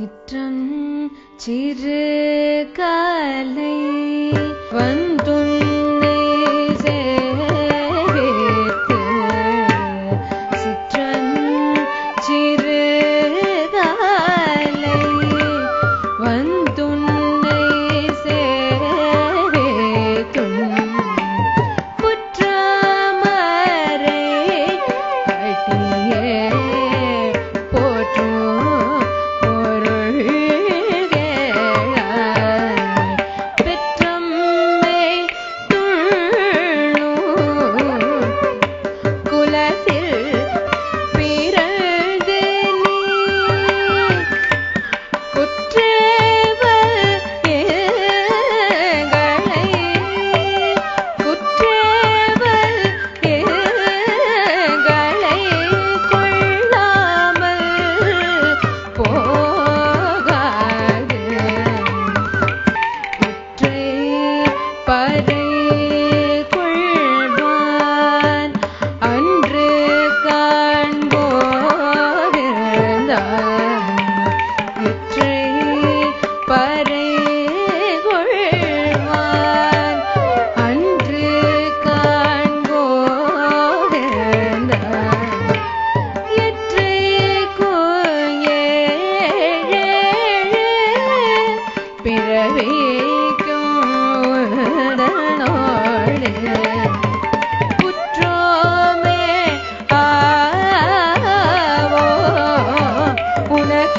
சிற்றம் சிறு கலை வந்துள்ள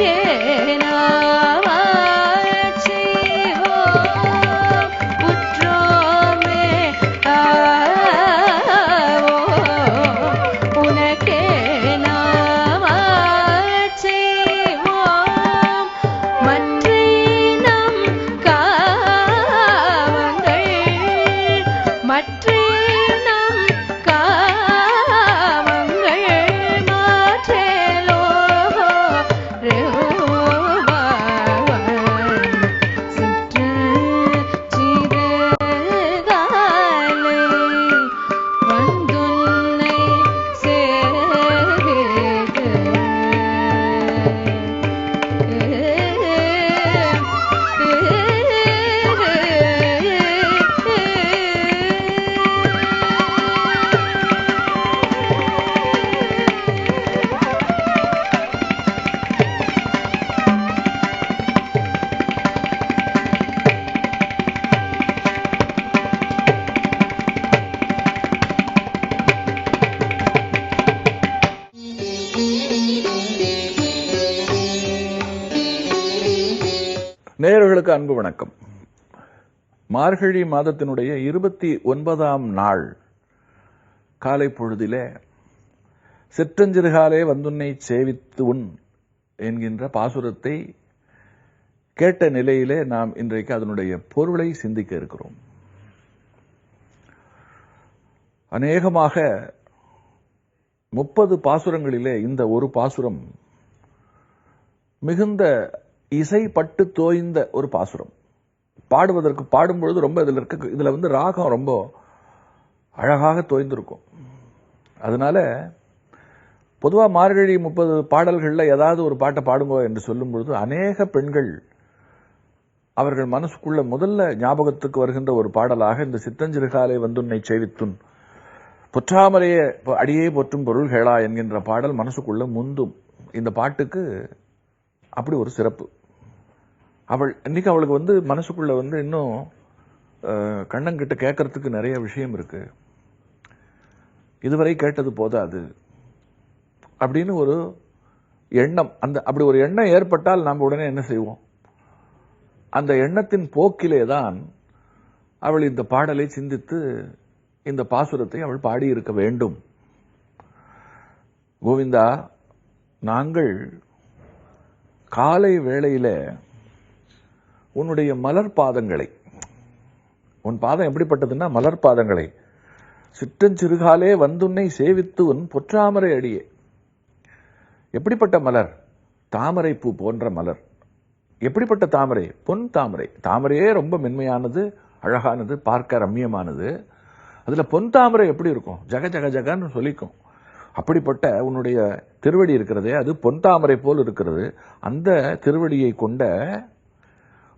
ಕೇನಾ அனைவருக்கும் அன்பு வணக்கம். மார்கழி மாதத்தினுடைய இருபத்தி ஒன்பதாம் நாள். காலை பொழுதிலே சிற்றஞ்சிறுகாலே வந்துன்னை சேவித்து உன் என்கின்ற பாசுரத்தை கேட்ட நிலையிலே நாம் இன்றைக்கு அதனுடைய பொருளை சிந்திக்க இருக்கிறோம். அநேகமாக முப்பது பாசுரங்களிலே இந்த ஒரு பாசுரம் மிகுந்த இசை பட்டு தோய்ந்த ஒரு பாசுரம். பாடுவதற்கு பாடும்பொழுது ரொம்ப இதில் இருக்க இதில் வந்து ராகம் ரொம்ப அழகாக தோய்ந்திருக்கும். அதனால பொதுவாக மார்கழி முப்பது பாடல்களில் ஏதாவது ஒரு பாட்டை பாடுங்க என்று சொல்லும் பொழுது அநேக பெண்கள் அவர்கள் மனசுக்குள்ள முதல்ல ஞாபகத்துக்கு வருகின்ற ஒரு பாடலாக இந்த சித்தஞ்சிறுகாலை வந்துன்னை செய்வித்துன் பொற்றாமலையே அடியே போற்றும் பொருள்களா என்கின்ற பாடல் மனசுக்குள்ள முந்தும். இந்த பாட்டுக்கு அப்படி ஒரு சிறப்பு. அவள் இன்றைக்கி அவளுக்கு வந்து மனசுக்குள்ளே வந்து இன்னும் கண்ணங்கிட்ட கேட்கறதுக்கு நிறைய விஷயம் இருக்குது இதுவரை கேட்டது போதாது. அப்படின்னு ஒரு எண்ணம் அந்த அப்படி ஒரு எண்ணம் ஏற்பட்டால் நாம் உடனே என்ன செய்வோம்? அந்த எண்ணத்தின் போக்கிலே தான் அவள் இந்த பாடலை சிந்தித்து இந்த பாசுரத்தை அவள் பாடியிருக்க வேண்டும். கோவிந்தா நாங்கள் காலை வேளையில் உன்னுடைய மலர் பாதங்களை. உன் பாதம் எப்படிப்பட்டதுன்னா மலர் பாதங்களை. சிற்றஞ்சிறுகாலே வந்துன்னை சேவித்து உன் பொற்றாமரை அடியே. எப்படிப்பட்ட மலர்? தாமரை பூ போன்ற மலர். எப்படிப்பட்ட தாமரை? பொன் தாமரை. தாமரையே ரொம்ப மென்மையானது அழகானது பார்க்க ரம்மியமானது. அதில் பொன் தாமரை எப்படி இருக்கும்? ஜக ஜக ஜகன்னு சொல்லிக்கும். அப்படிப்பட்ட உன்னுடைய திருவடி இருக்கிறதே அது பொன் தாமரை போல் இருக்கிறது. அந்த திருவடியை கொண்ட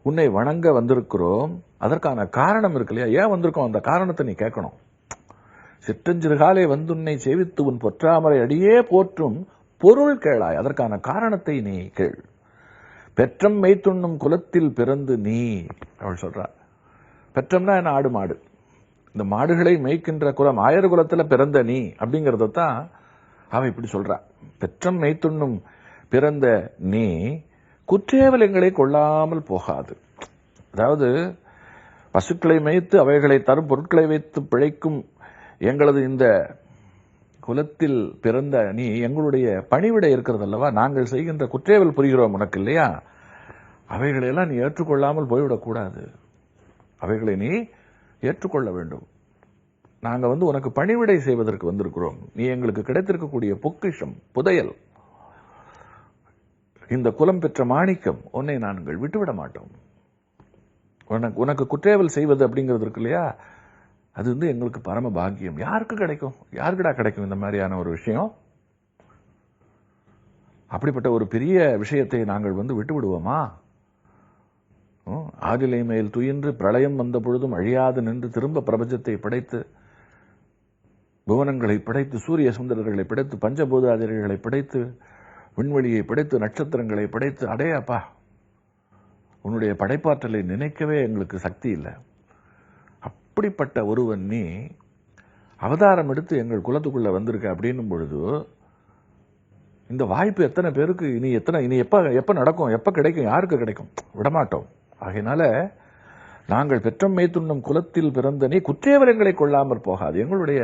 உன்னை வணங்க வந்திருக்கிறோம். அதற்கான காரணம் இருக்கு இல்லையா? ஏன் வந்திருக்கோம்? அந்த காரணத்தை நீ கேட்கணும். சிற்றஞ்சிறுகாலே வந்து உன்னை சேவித்து உன் பொற்றாமரை அடியே போற்றும் பொருள் கேளாய். அதற்கான காரணத்தை நீ கேள். பெற்றம் மெய்த்துண்ணும் குலத்தில் பிறந்து நீ அவள் சொல்றா. பெற்றம்னா என்ன? ஆடு மாடு. இந்த மாடுகளை மேய்க்கின்ற குலம் ஆயர் குலத்தில் பிறந்த நீ அப்படிங்கிறத தான் அவன் இப்படி சொல்றா. பெற்றம் மெய்த்துண்ணும் பிறந்த நீ குற்றேவலங்களை கொள்ளாமல் போகாது. அதாவது பசுக்களை மேய்த்து அவைகளை தரும் பொருட்களை வைத்து பிழைக்கும் எங்களது இந்த குலத்தில் பிறந்த நீ எங்களுடைய பணிவிடை இருக்கிறது அல்லவா நாங்கள் செய்கின்ற குற்றேவல் புரிகிறோம் உனக்கு இல்லையா? அவைகளையெல்லாம் நீ ஏற்றுக்கொள்ளாமல் போய்விடக்கூடாது அவைகளை நீ ஏற்றுக்கொள்ள வேண்டும். நாங்கள் வந்து உனக்கு பணிவிடை செய்வதற்கு வந்திருக்கிறோம். நீ எங்களுக்கு கிடைத்திருக்கக்கூடிய பொக்கிஷம் புதையல். இந்த குலம் பெற்ற மாணிக்கம் உன்னை நாங்கள் விட்டுவிட மாட்டோம். உனக்கு உனக்கு குற்றேவல் செய்வது அப்படிங்கிறது இருக்கு இல்லையா? அது வந்து எங்களுக்கு பரம பாக்கியம். யாருக்கு கிடைக்கும்? யாருக்குடா கிடைக்கும் இந்த மாதிரியான ஒரு விஷயம்? அப்படிப்பட்ட ஒரு பெரிய விஷயத்தை நாங்கள் வந்து விட்டு விடுவோமா ஆதிலை மேல் துயின்று பிரளயம் வந்த பொழுதும் அழியாது நின்று திரும்ப பிரபஞ்சத்தை படைத்து புவனங்களை படைத்து சூரிய சுந்தரர்களை படைத்து பஞ்சபூதாதிரிகளை படைத்து விண்வெளியை படைத்து நட்சத்திரங்களை படைத்து அடையாப்பா உன்னுடைய படைப்பாற்றலை நினைக்கவே எங்களுக்கு சக்தி இல்லை. அப்படிப்பட்ட ஒருவன் நீ அவதாரம் எடுத்து எங்கள் குலத்துக்குள்ளே வந்திருக்க அப்படின்னும் பொழுது இந்த வாய்ப்பு எத்தனை பேருக்கு இனி எத்தனை இனி எப்போ எப்போ நடக்கும் எப்போ கிடைக்கும் யாருக்கு கிடைக்கும்? விடமாட்டோம். ஆகையினால நாங்கள் பெற்றம் மேய்த்துண்ணும் குலத்தில் பிறந்த நீ குற்றேவரங்களை கொள்ளாமற் போகாது. எங்களுடைய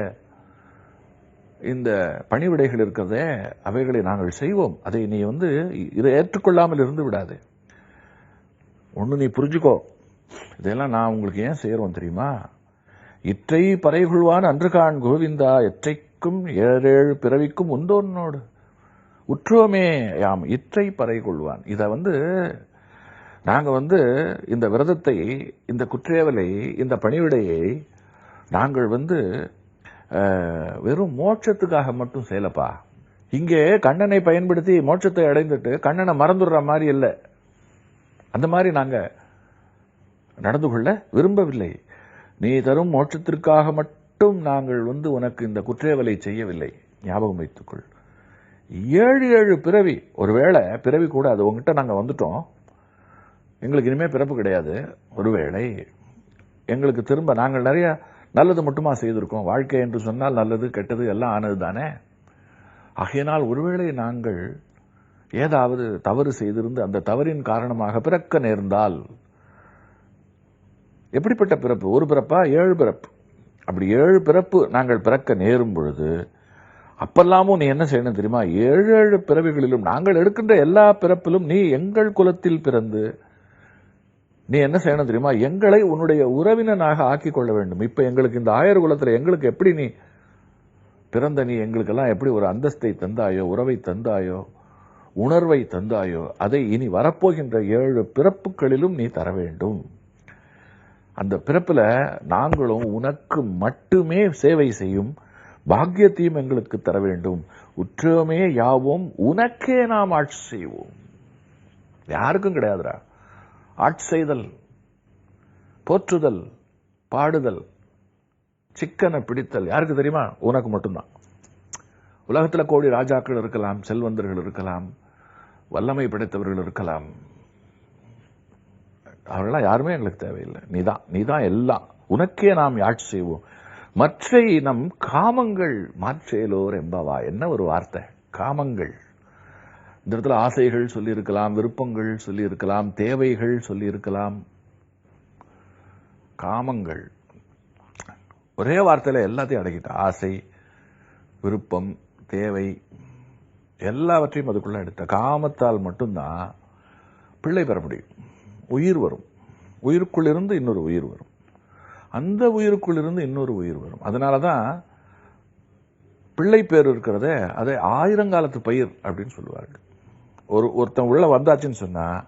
இந்த பணிவிடைகள் இருக்கிறதே அவைகளை நாங்கள் செய்வோம். அதை நீ வந்து இதை ஏற்றுக்கொள்ளாமல் இருந்து விடாது. ஒன்று நீ புரிஞ்சுக்கோ. இதெல்லாம் நான் உங்களுக்கு ஏன் செய்கிறோம் தெரியுமா? இற்றை பறைகொள்வான் அன்று காண் கோவிந்தா எற்றைக்கும் ஏழேழு பிறவிக்கும் உந்தோன்னோடு உற்றோமே யாம் இற்றை பறைகொள்வான். இதை வந்து நாங்கள் வந்து இந்த விரதத்தை இந்த குற்றேவலை இந்த பணிவிடையை நாங்கள் வந்து வெறும் மோட்சத்துக்காக மட்டும் செய்யலப்பா. இங்கே கண்ணனை பயன்படுத்தி மோட்சத்தை அடைந்துட்டு கண்ணனை மறந்துடுற மாதிரி இல்லை. அந்த மாதிரி நாங்கள் நடந்து கொள்ள விரும்பவில்லை. நீ தரும் மோட்சத்திற்காக மட்டும் நாங்கள் வந்து உனக்கு இந்த குற்றேவலை செய்யவில்லை. ஞாபகம் வைத்துக்கொள். ஏழு ஏழு பிறவி. ஒருவேளை பிறவி கூட அது உங்ககிட்ட நாங்கள் வந்துட்டோம். எங்களுக்கு இனிமேல் பிறப்பு கிடையாது. ஒருவேளை எங்களுக்கு திரும்ப நாங்கள் நிறையா நல்லது மட்டுமா செய்திருக்கோம்? வாழ்க்கை என்று சொன்னால் நல்லது கெட்டது எல்லாம் ஆனது தானே? ஆகையினால் ஒருவேளை நாங்கள் ஏதாவது தவறு செய்திருந்து அந்த தவறின் காரணமாக பிறக்க நேர்ந்தால் எப்படிப்பட்ட பிறப்பு? ஒரு பிறப்பா? ஏழு பிறப்பு. அப்படி ஏழு பிறப்பு நாங்கள் பிறக்க நேரும் பொழுது அப்பெல்லாமும் நீ என்ன செய்யணும் தெரியுமா? ஏழு ஏழு பிறவிகளிலும் நாங்கள் எடுக்கின்ற எல்லா பிறப்பிலும் நீ எங்கள் குலத்தில் பிறந்து நீ என்ன செய்யணும் தெரியுமா? எங்களை உன்னுடைய உறவினனாக ஆக்கி கொள்ள வேண்டும். இப்போ எங்களுக்கு இந்த ஆயர் குலத்தில் எங்களுக்கு எப்படி நீ பிறந்த நீ எங்களுக்கெல்லாம் எப்படி ஒரு அந்தஸ்தை தந்தாயோ உறவை தந்தாயோ உணர்வை தந்தாயோ அதை இனி வரப்போகின்ற ஏழு பிறப்புகளிலும் நீ தர வேண்டும். அந்த பிறப்பில் நாங்களும் உனக்கு மட்டுமே சேவை செய்யும் பாக்கியத்தையும் எங்களுக்கு தர வேண்டும். உற்றமே யாவும் உனக்கே நாம் ஆட்சி செய்வோம். யாருக்கும் கிடையாதுடா. ஆட்செய்தல் போற்றுதல் பாடுதல் சிக்கனை பிடித்தல். யாருக்கு தெரியுமா? உனக்கு மட்டும்தான். உலகத்துல கோடி ராஜாக்கள் இருக்கலாம் செல்வந்தர்கள் இருக்கலாம் வல்லமை படைத்தவர்கள் இருக்கலாம். அவர்களாம் யாருமே எங்களுக்கு தேவையில்லை. நீதான் நீதான் எல்லாம். உனக்கே நாம் ஆட்சி செய்வோம். மற்ற நம் காமங்கள் மாற்றேலோர் என்பவா? என்ன ஒரு வார்த்தை? காமங்கள். இந்த இடத்துல ஆசைகள் சொல்லியிருக்கலாம் விருப்பங்கள் சொல்லியிருக்கலாம் தேவைகள் சொல்லியிருக்கலாம். காமங்கள். ஒரே வார்த்தையில் எல்லாத்தையும் அடக்கிட்ட ஆசை விருப்பம் தேவை எல்லாவற்றையும் அதுக்குள்ளே எடுத்த காமத்தால் மட்டும்தான் பிள்ளை பெற முடியும். உயிர் வரும். உயிருக்குள்ளிருந்து இன்னொரு உயிர் வரும். அந்த உயிருக்குள்ளிருந்து இன்னொரு உயிர் வரும். அதனால தான் பிள்ளை பேர் இருக்கிறதே அதை ஆயிரங்காலத்து பயிர் அப்படின்னு சொல்லுவார்கள். ஒரு ஒருத்தன் உள்ள வந்தாச்சுன்னு சொன்னா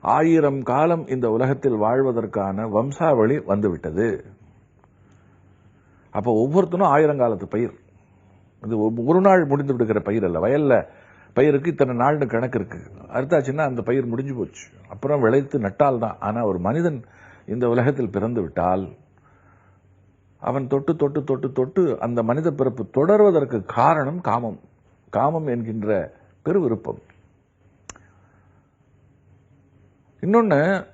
ஆயிரம் காலம் இந்த உலகத்தில் வாழ்வதற்கான வம்சாவளி வந்துவிட்டது. அப்போ ஒவ்வொருத்தனும் ஆயிரங்காலத்து பயிர். இது ஒ- ஒரு நாள் முடிந்து விடுகிற பயிர் அல்ல வயல்ல பயிருக்கு இத்தனை நாள்னு கணக்கு இருக்கு. அறுத்தாச்சுன்னா அந்த பயிர் முடிஞ்சு போச்சு. அப்புறம் விளைத்து நட்டால் தான். ஆனால் ஒரு மனிதன் இந்த உலகத்தில் பிறந்து விட்டால் அவன் தொட்டு தொட்டு தொட்டு தொட்டு அந்த மனித பிறப்பு தொடர்வதற்கு காரணம் காமம். காமம் என்கின்ற பெருவிருப்பம். இன்னொன்று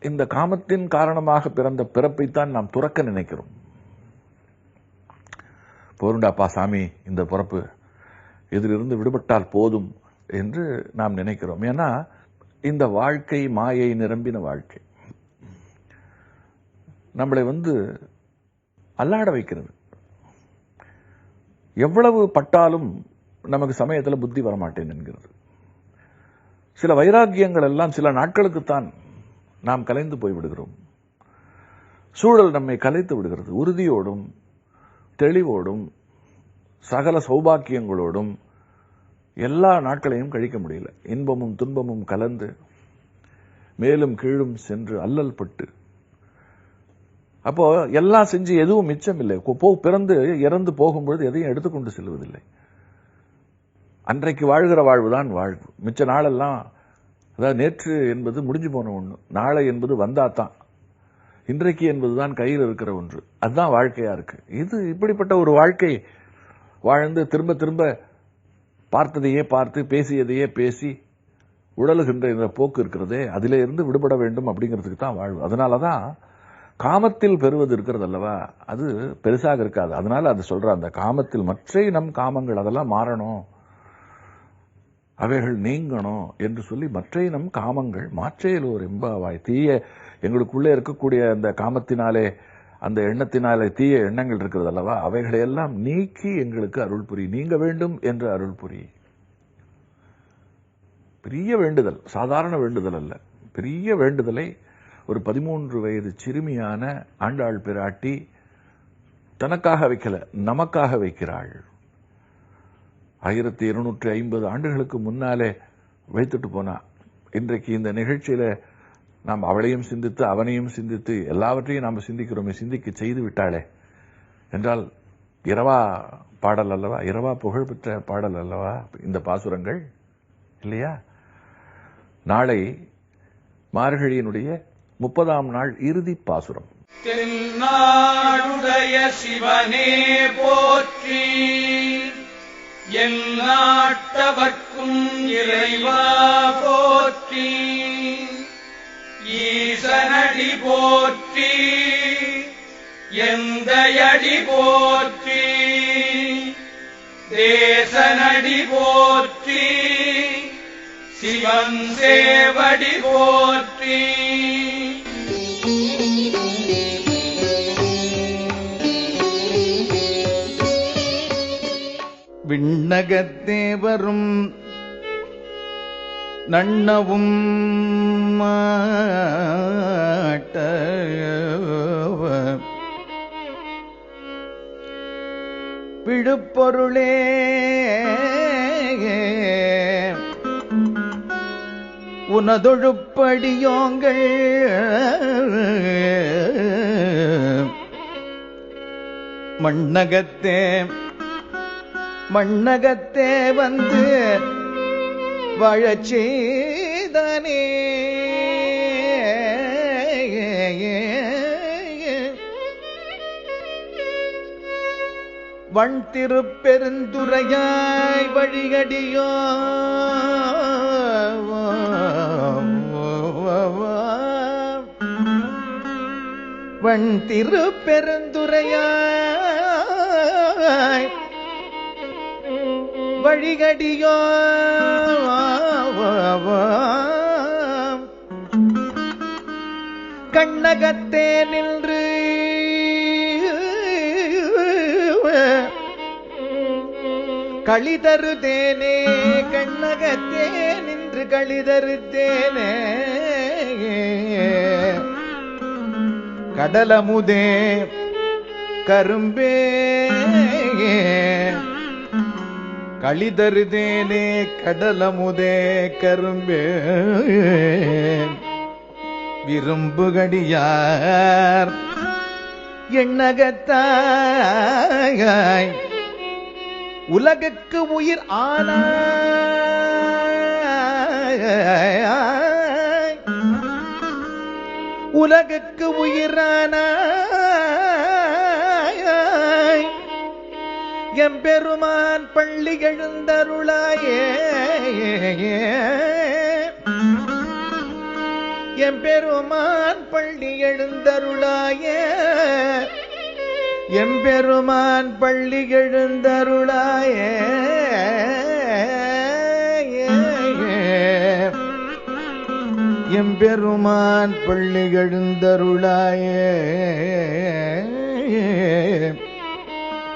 இந்த காமத்தின் காரணமாக பிறந்த பிறப்பைத்தான் நாம் துறக்க நினைக்கிறோம். போருண்டாப்பா சாமி இந்த பிறப்பு இதிலிருந்து விடுபட்டால் போதும் என்று நாம் நினைக்கிறோம். ஏன்னா இந்த வாழ்க்கை மாயை நிரம்பின வாழ்க்கை. நம்மளை வந்து அல்லாட வைக்கிறது. எவ்வளவு பட்டாலும் நமக்கு சமயத்தில் புத்தி வரமாட்டேன் என்கிறது. சில வைராக்கியங்கள் எல்லாம் சில நாட்களுக்குத்தான் நாம் கலைந்து போய்விடுகிறோம் சூழல் நம்மை கலைத்து விடுகிறது. உறுதியோடும் தெளிவோடும் சகல சௌபாக்கியங்களோடும் எல்லா நாட்களையும் கழிக்க முடியல. இன்பமும் துன்பமும் கலந்து மேலும் கீழும் சென்று அல்லல் பட்டு. அப்போ எல்லாம் செஞ்சு எதுவும் மிச்சம் இல்லை. போ பிறந்து இறந்து போகும்பொழுது எதையும் எடுத்துக்கொண்டு செல்வதில்லை. அன்றைக்கு வாழ்கிற வாழ்வுதான் வாழ்வு. மிச்ச நாளெல்லாம் அதாவது நேற்று என்பது முடிஞ்சு போன ஒன்று நாளை என்பது வந்தாதான். இன்றைக்கு என்பதுதான் கையில் இருக்கிற ஒன்று. அதுதான் வாழ்க்கையாக இருக்குது இது இப்படிப்பட்ட ஒரு வாழ்க்கை வாழ்ந்து திரும்ப திரும்ப பார்த்ததையே பார்த்து பேசியதையே பேசி உடலுகின்ற இந்த போக்கு இருக்கிறதே அதிலே இருந்து விடுபட வேண்டும் அப்படிங்கிறதுக்கு தான் வாழ்வு. அதனால தான் காமத்தில் பெறுவது இருக்கிறது அல்லவா அது பெருசாக இருக்காது. அதனால் அது சொல்ற அந்த காமத்தில் மற்ற நம் காமங்கள் அதெல்லாம் மாறணும். அவைகள் நீங்கணும் என்று சொல்லி மற்ற காமங்கள் மாற்றையில் ஒரு இம்பாவாய் தீய எங்களுக்குள்ளே இருக்கக்கூடிய அந்த காமத்தினாலே அந்த எண்ணத்தினாலே தீய எண்ணங்கள் இருக்கிறது அல்லவா? அவைகளை எல்லாம் நீக்கி எங்களுக்கு அருள் புரி. நீங்க வேண்டும் என்று அருள் புரி. பெரிய வேண்டுதல் சாதாரண வேண்டுதல் அல்ல. பெரிய வேண்டுதலை ஒரு பதிமூன்று வயது சிறுமியான ஆண்டாள் பிராட்டி தனக்காக வைக்கல நமக்காக வைக்கிறாள். ஆயிரத்தி இருநூற்றி ஐம்பது ஆண்டுகளுக்கு முன்னாலே வைத்துட்டு போனா. இன்றைக்கு இந்த நிகழ்ச்சியில நாம் அவளையும் சிந்தித்து அவனையும் சிந்தித்து எல்லாவற்றையும் நாம் சிந்திக்கிறோமே சிந்திக்க செய்து விட்டாளே. என்றால் இரவா பாடல் அல்லவா? இரவா புகழ்பெற்ற பாடல் அல்லவா? இந்த பாசுரங்கள் இல்லையா? நாளை மார்கழியினுடைய முப்பதாம் நாள் இறுதி பாசுரம். தென்னாடுடைய சிவனே போற்றி. எந்நாட்டவர்க்கும் இறைவா போற்றி. ஈசனடி போற்றி. எந்தையடி போற்றி. தேசனடி போற்றி. சிவன் சேவடி போற்றி. விண்ணகத்தேவரும் நன்னவும் மாட்ட விழுப்பொருளே உனதொழுப்படியோங்கள். மண்ணகத்தே மண்ணகத்தே வந்து வழச்சேதனே வண் திருப்பெருந்துரையாய் வழிகடியோ வண் திருப்பெருந்துரையாய் வழிகடியோ கண்ணகத்தே நின்று. களிதருதேனே கண்ணகத்தே நின்று களிதருதேனே. கடலமுதே கரும்பே. களிதருதேனே கடலமுதே கரும்பே. விரும்புகடியார் எண்ணகத்தாய். உலகக்கு உயிர் ஆனாய். உலகக்கு உயிரானாய். எம்பெருமான் பள்ளி எழுந்தருளாயே. எம்பெருமான் பள்ளி எழுந்தருளாயே. எம்பெருமான் பள்ளி எழுந்தருளாயே. எம்பெருமான் பள்ளி எழுந்தருளாயே.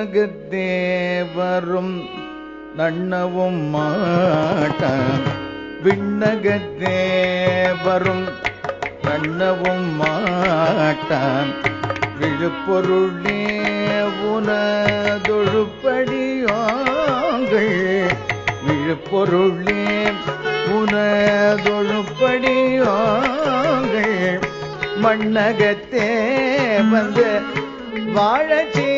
விண்ணகத்தேவரும் நன்னவும் மாட்டான் விண்ணகத்தேவரும் நன்னவும் மாட்டான் விழுப்பொருளே உனதொழுப்படியாங்கள். விழுப்பொருளே உனதொழுப்படியாங்கள். மண்ணகத்தே வந்து வாழச்சி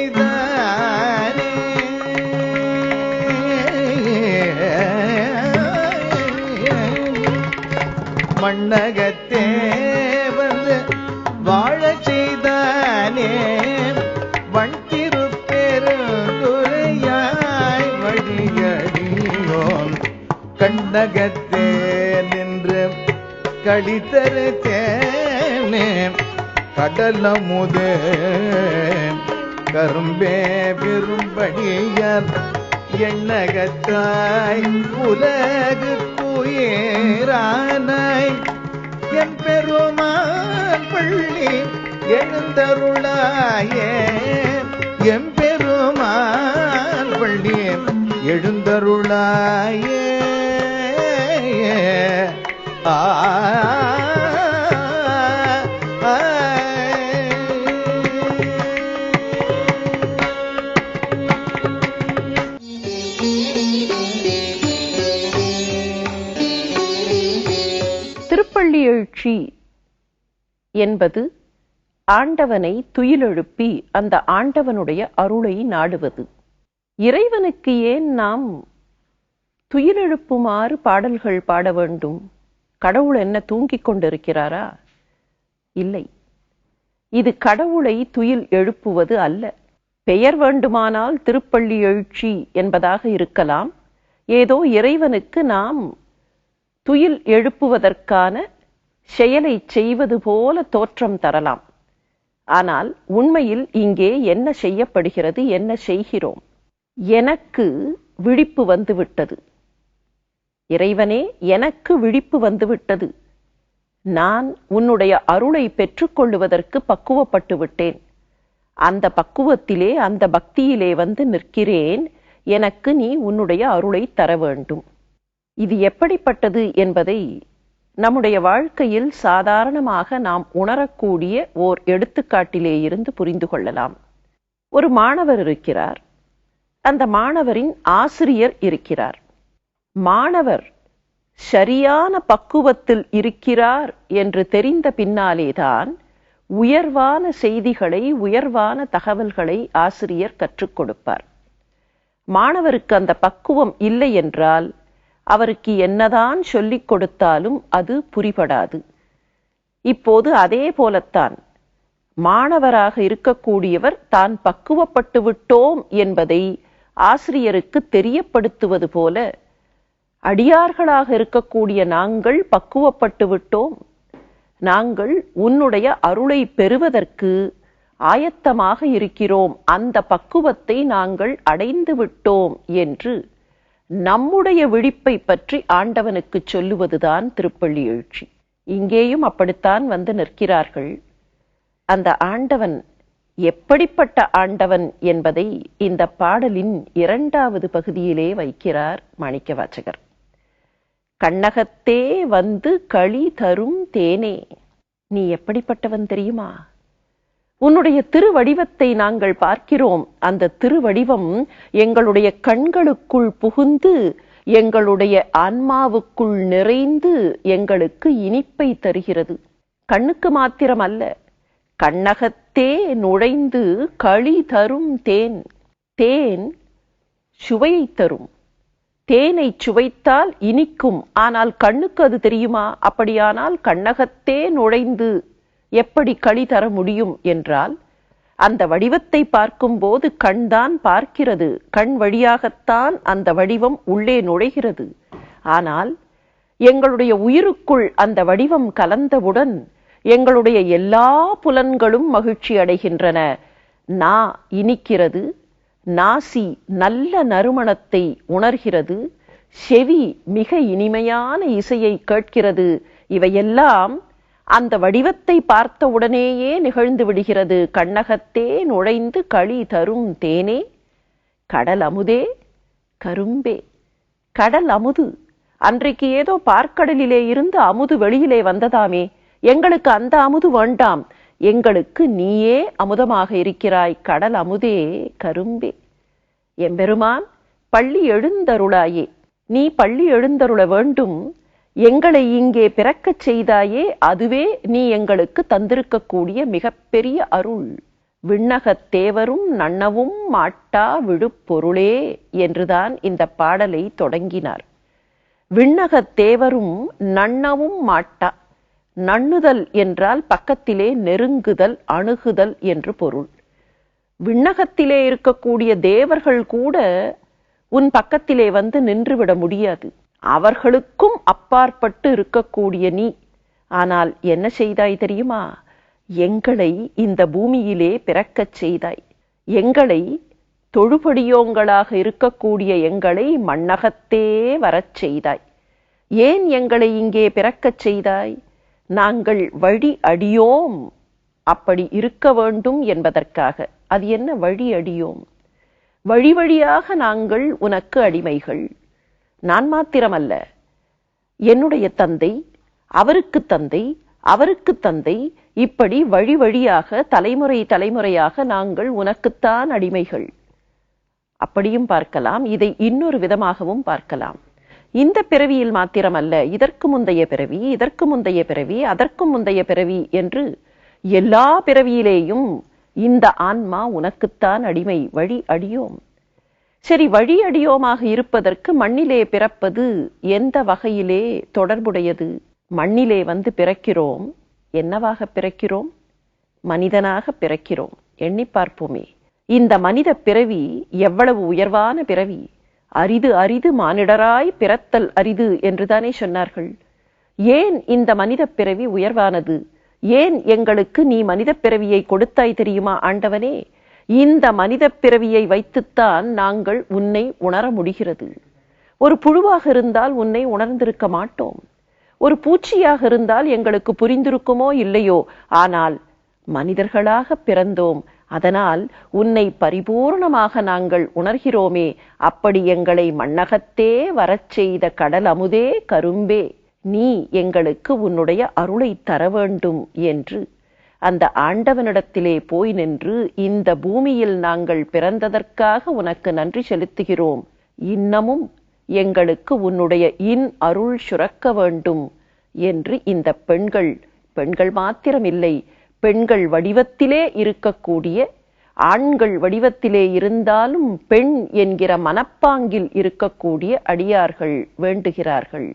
மண்ணகத்தே வந்து வாழச் செய்தானே வண்டிருப்பெருந்துரையாய் வழியடியோம் கண்ணகத்தே நின்று களித்தரு தேனே கடலமுதே கரும்பே விரும்படியார் எண்ணகத்தாய் உலகு ஏறானாய் என் பெருமான் பள்ளி எழுந்தருளாயே. எம் பெருமான் பள்ளி எழுந்தருளாயே. ஆ, என்பது ஆண்டவனை துயிலெழுப்பி அந்த ஆண்டவனுடைய அருளை நாடுவது. இறைவனுக்கு ஏன் நாம் துயிலெழுப்புமாறு பாடல்கள் பாட வேண்டும்? கடவுள் என்ன தூங்கிக் கொண்டிருக்கிறாரா? இல்லை. இது கடவுளை துயில் எழுப்புவது அல்ல. பெயர் வேண்டுமானால் திருப்பள்ளி எழுச்சி என்பதாக இருக்கலாம். ஏதோ இறைவனுக்கு நாம் துயில் எழுப்புவதற்கான செயலை செய்வது போல தோற்றம் தரலாம். ஆனால் உண்மையில் இங்கே என்ன செய்யப்படுகிறது என்ன செய்கிறோம்? எனக்கு விழிப்பு வந்துவிட்டது. இறைவனே எனக்கு விழிப்பு வந்துவிட்டது. நான் உன்னுடைய அருளை பெற்றுக்கொள்ளுவதற்கு பக்குவப்பட்டு விட்டேன். அந்த பக்குவத்திலே அந்த பக்தியிலே வந்து நிற்கிறேன். எனக்கு நீ உன்னுடைய அருளை தர வேண்டும். இது எப்படிப்பட்டது என்பதை நம்முடைய வாழ்க்கையில் சாதாரணமாக நாம் உணரக்கூடிய ஓர் எடுத்துக்காட்டிலே இருந்து புரிந்து கொள்ளலாம். ஒரு மாணவர் இருக்கிறார். அந்த மாணவரின் ஆசிரியர் இருக்கிறார். மாணவர் சரியான பக்குவத்தில் இருக்கிறார் என்று தெரிந்த பின்னாலேதான் உயர்வான செய்திகளை உயர்வான தகவல்களை ஆசிரியர் கற்றுக் கொடுப்பார். மாணவருக்கு அந்த பக்குவம் இல்லை என்றால் அவருக்கு என்னதான் சொல்லிக் கொடுத்தாலும் அது புரிபடாது. இப்போது அதே போலத்தான். மாணவராக இருக்கக்கூடியவர் தான் பக்குவப்பட்டு விட்டோம் என்பதை ஆசிரியருக்கு தெரியப்படுத்துவது போல அடியார்களாக இருக்கக்கூடிய நாங்கள் பக்குவப்பட்டு விட்டோம். நாங்கள் உன்னுடைய அருளை பெறுவதற்கு ஆயத்தமாக இருக்கிறோம். அந்த பக்குவத்தை நாங்கள் அடைந்து விட்டோம் என்று நம்முடைய விழிப்பை பற்றி ஆண்டவனுக்கு சொல்லுவதுதான் திருப்பள்ளி எழுச்சி. இங்கேயும் அப்படித்தான் வந்து நிற்கிறார்கள். அந்த ஆண்டவன் எப்படிப்பட்ட ஆண்டவன் என்பதை இந்த பாடலின் இரண்டாவது பகுதியிலே வைக்கிறார் மாணிக்க வாச்சகர் கண்ணகத்தே வந்து களி தரும் தேனே நீ எப்படிப்பட்டவன் தெரியுமா? உன்னுடைய திருவடிவத்தை நாங்கள் பார்க்கிறோம். அந்த திருவடிவம் எங்களுடைய கண்களுக்குள் புகுந்து எங்களுடைய ஆன்மாவுக்குள் நிறைந்து எங்களுக்கு இனிப்பை தருகிறது. கண்ணுக்கு மாத்திரம் அல்ல கண்ணகத்தே நுழைந்து களி தரும் தேன். தேன் சுவையை தரும். தேனை சுவைத்தால் இனிக்கும். ஆனால் கண்ணுக்கு அது தெரியுமா? அப்படியானால் கண்ணகத்தே நுழைந்து எப்படி களி தர முடியும் என்றால் அந்த வடிவத்தை பார்க்கும்போது கண்தான் பார்க்கிறது கண் வழியாகத்தான் அந்த வடிவம் உள்ளே நுழைகிறது. ஆனால் எங்களுடைய உயிருக்குள் அந்த வடிவம் கலந்தவுடன் எங்களுடைய எல்லா புலன்களும் மகிழ்ச்சி அடைகின்றன. நா இனிக்கிறது நாசி நல்ல நறுமணத்தை உணர்கிறது செவி மிக இனிமையான இசையை கேட்கிறது. இவையெல்லாம் அந்த வடிவத்தை பார்த்த உடனேயே நிகழ்ந்து விடுகிறது. கண்ணகத்தே நுழைந்து களி தரும் தேனே. கடல் அமுதே கரும்பே. கடல் அமுது. அன்றைக்கு ஏதோ பார்க்கடலிலே இருந்து அமுது வெளியிலே வந்ததாமே. எங்களுக்கு அந்த அமுது வேண்டாம். எங்களுக்கு நீயே அமுதமாக இருக்கிறாய். கடல் அமுதே கரும்பே. எம்பெருமான் பள்ளி எழுந்தருளாயே. நீ பள்ளி எழுந்தருள வேண்டும். எங்களை இங்கே பிறக்கச் செய்தாயே அதுவே நீ எங்களுக்கு தந்திருக்கக்கூடிய மிகப்பெரிய அருள். விண்ணகத் தேவரும் நன்னவும் மாட்டா விழுப்பொருளே என்றுதான் இந்த பாடலை தொடங்கினார். விண்ணகத் தேவரும் நன்னவும் மாட்டா. நண்ணுதல் என்றால் பக்கத்திலே நெருங்குதல் அணுகுதல் என்று பொருள். விண்ணகத்திலே இருக்கக்கூடிய தேவர்கள் கூட உன் பக்கத்திலே வந்து நின்றுவிட முடியாது. அவர்களுக்கும் அப்பாற்பட்டு இருக்கக்கூடிய நீ. ஆனால் என்ன செய்தாய் தெரியுமா? எங்களை இந்த பூமியிலே பிறக்கச் செய்தாய். எங்களை தொழுபடியோங்களாக இருக்கக்கூடிய எங்களை மண்ணகத்தே வரச் செய்தாய். ஏன் எங்களை இங்கே பிறக்கச் செய்தாய்? நாங்கள் வழி அடியோம். அப்படி இருக்க வேண்டும் என்பதற்காக. அது என்ன வழி அடியோம்? வழி வழியாக நாங்கள் உனக்கு அடிமைகள். நான் மாத்திரமல்ல. என்னுடைய தந்தை அவருக்கு தந்தை அவருக்கு தந்தை இப்படி வழி வழியாக தலைமுறை தலைமுறையாக நாங்கள் உனக்குத்தான் அடிமைகள். அப்படியும் பார்க்கலாம் இதை இன்னொரு விதமாகவும் பார்க்கலாம். இந்த பிறவியில் மாத்திரமல்ல இதற்கு முந்தைய பிறவி இதற்கு முந்தைய பிறவி அதற்கு முந்தைய பிறவி என்று எல்லா பிறவியிலேயும் இந்த ஆன்மா உனக்குத்தான் அடிமை வழி அடியோம். சரி வழி அடியோமாக இருப்பதற்கு மண்ணிலே பிறப்பது எந்த வகையிலே தொடர்புடையது? மண்ணிலே வந்து பிறக்கிறோம் என்னவாக பிறக்கிறோம்? மனிதனாக பிறக்கிறோம். எண்ணி பார்ப்போமே. இந்த மனித பிறவி எவ்வளவு உயர்வான பிறவி? அரிது அரிது மானிடராய் பிறத்தல் அரிது என்றுதானே சொன்னார்கள். ஏன் இந்த மனித பிறவி உயர்வானது? ஏன் எங்களுக்கு நீ மனித பிறவியை கொடுத்தாய் தெரியுமா ஆண்டவனே? இந்த மனித பிறவியை வைத்துத்தான் நாங்கள் உன்னை உணர முடிகிறது. ஒரு புழுவாக இருந்தால் உன்னை உணர்ந்திருக்க மாட்டோம். ஒரு பூச்சியாக இருந்தால் எங்களுக்கு புரிந்திருக்குமோ இல்லையோ? ஆனால் மனிதர்களாக பிறந்தோம். அதனால் உன்னை பரிபூர்ணமாக நாங்கள் உணர்கிறோமே. அப்படி எங்களை மண்ணகத்தே வரச் செய்த கடல் அமுதே கரும்பே. நீ எங்களுக்கு உன்னுடைய அருளை தர வேண்டும் என்று அந்த ஆண்டவனிடத்திலே போய் நின்று இந்த பூமியில் நாங்கள் பிறந்ததற்காக உனக்கு நன்றி செலுத்துகிறோம். இன்னமும் எங்களுக்கு உன்னுடைய இன் அருள் சுரக்க வேண்டும் என்று இந்த பெண்கள் பெண்கள் மாத்திரமில்லை பெண்கள் வடிவத்திலே இருக்கக்கூடிய ஆண்கள் வடிவத்திலே இருந்தாலும் பெண் என்கிற மனப்பாங்கில் இருக்கக்கூடிய அடியார்கள் வேண்டுகிறார்கள்.